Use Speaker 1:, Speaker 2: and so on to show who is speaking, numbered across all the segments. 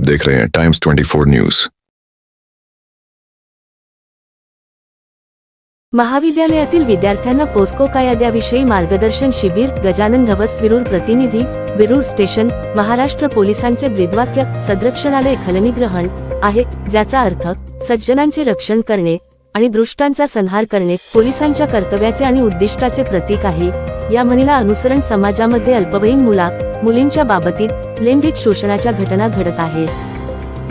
Speaker 1: देख रहे हैं टाइम्स 24 न्यूज
Speaker 2: महाविद्यालयातील विद्यार्थ्यांना पोस्को कायद्याविषयी मार्गदर्शन शिबिर गजानन धवस विरूर प्रतिनिधी विरूर स्टेशन महाराष्ट्र पोलिसांचे ब्रीदवाक्य संरक्षणालय खलनिग्रहण आहे ज्याचा अर्थ सज्जनांचे रक्षण करणे आणि दृष्टांचा संहार करणे पोलिसांच्या कर्तव्याचे आणि उद्दिष्टाचे प्रतीक आहे. या म्हणीला अनुसरण समाजामध्ये अल्पवयीन मुला मुलींच्या बाबतीत लैंगिक शोषणाच्या घटना घडत आहेत.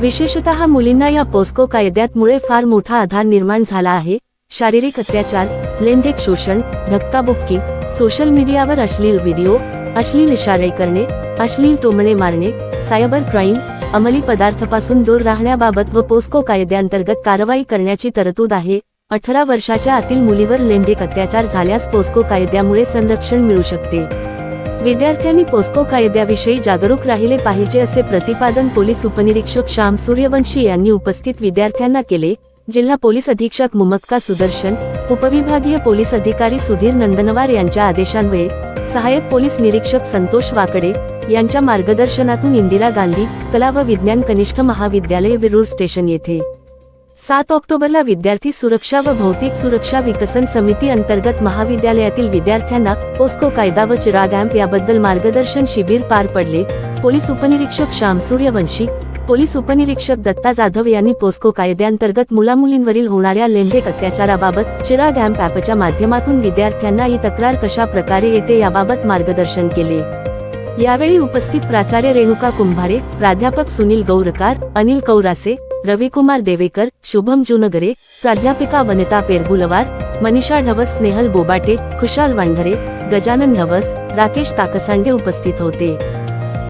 Speaker 2: विशेषतः मुलींना या पोस्को कायद्यातमुळे फार मोठा आधार निर्माण झाला आहे. शारीरिक अत्याचार लैंगिक शोषण धक्काबुक्की सोशल मीडियावर अश्लील व्हिडिओ अश्लील इशारे करणे अश्लील टोमणे मारणे सायबर क्राईम अंमली पदार्थापासून दूर राहण्याबाबत व पोस्को कायद्याअंतर्गत कारवाई करण्याची तरतूद आहे. अठरा वर्षाच्या आतील मुलीवर लैंगिक अत्याचार झाल्यास पोस्को कायद्यामुळे संरक्षण मिळू शकते. विद्यार्थ्यांनी पोस्को कायद्याविषयी जागरूक राहिले पाहिजे असे प्रतिपादन पोलीस उपनिरीक्षक श्याम सूर्यवंशी यांनी उपस्थित विद्यार्थ्यांना केले. जिल्हा पोलीस अधीक्षक मुमक्का सुदर्शन उपविभागीय पोलीस अधिकारी सुधीर नंदनवार यांच्या आदेशान्वये सहाय्यक पोलीस निरीक्षक संतोष वाकडे यांच्या मार्गदर्शनातून इंदिरा गांधी कला व विज्ञान कनिष्ठ महाविद्यालय विरूर स्टेशन येथे सात ऑक्टोबरला विद्यार्थी सुरक्षा व भौतिक सुरक्षा विकसन समिती अंतर्गत महाविद्यालयातील विद्यार्थ्यांना पोस्को कायदा व चिराग ॲम्प याबद्दल मार्गदर्शन शिबिर पार पडले. पोलीस उपनिरीक्षक श्याम सूर्यवंशी पोलीस उपनिरीक्षक दत्ता जाधव यांनी पोस्को कायद्याअंतर्गत मुलामुलींवरील होणाऱ्या लैंगिक अत्याचाराबाबत चिराग ॲम्प ॲपच्या माध्यमातून विद्यार्थ्यांना ही तक्रार कशा प्रकारे येते याबाबत मार्गदर्शन केले. यावेळी उपस्थित प्राचार्य रेणुका कुंभारे प्राध्यापक सुनील गौरकार अनिल कौरासे रविकुमार देवेकर शुभम जुनगरे प्राध्यापिका वनिता पेरगुलवार मनीषा ढवस स्नेहल बोबाटे खुशाल वांढरे गजानन ढवस राकेश ताकसांडे उपस्थित होते.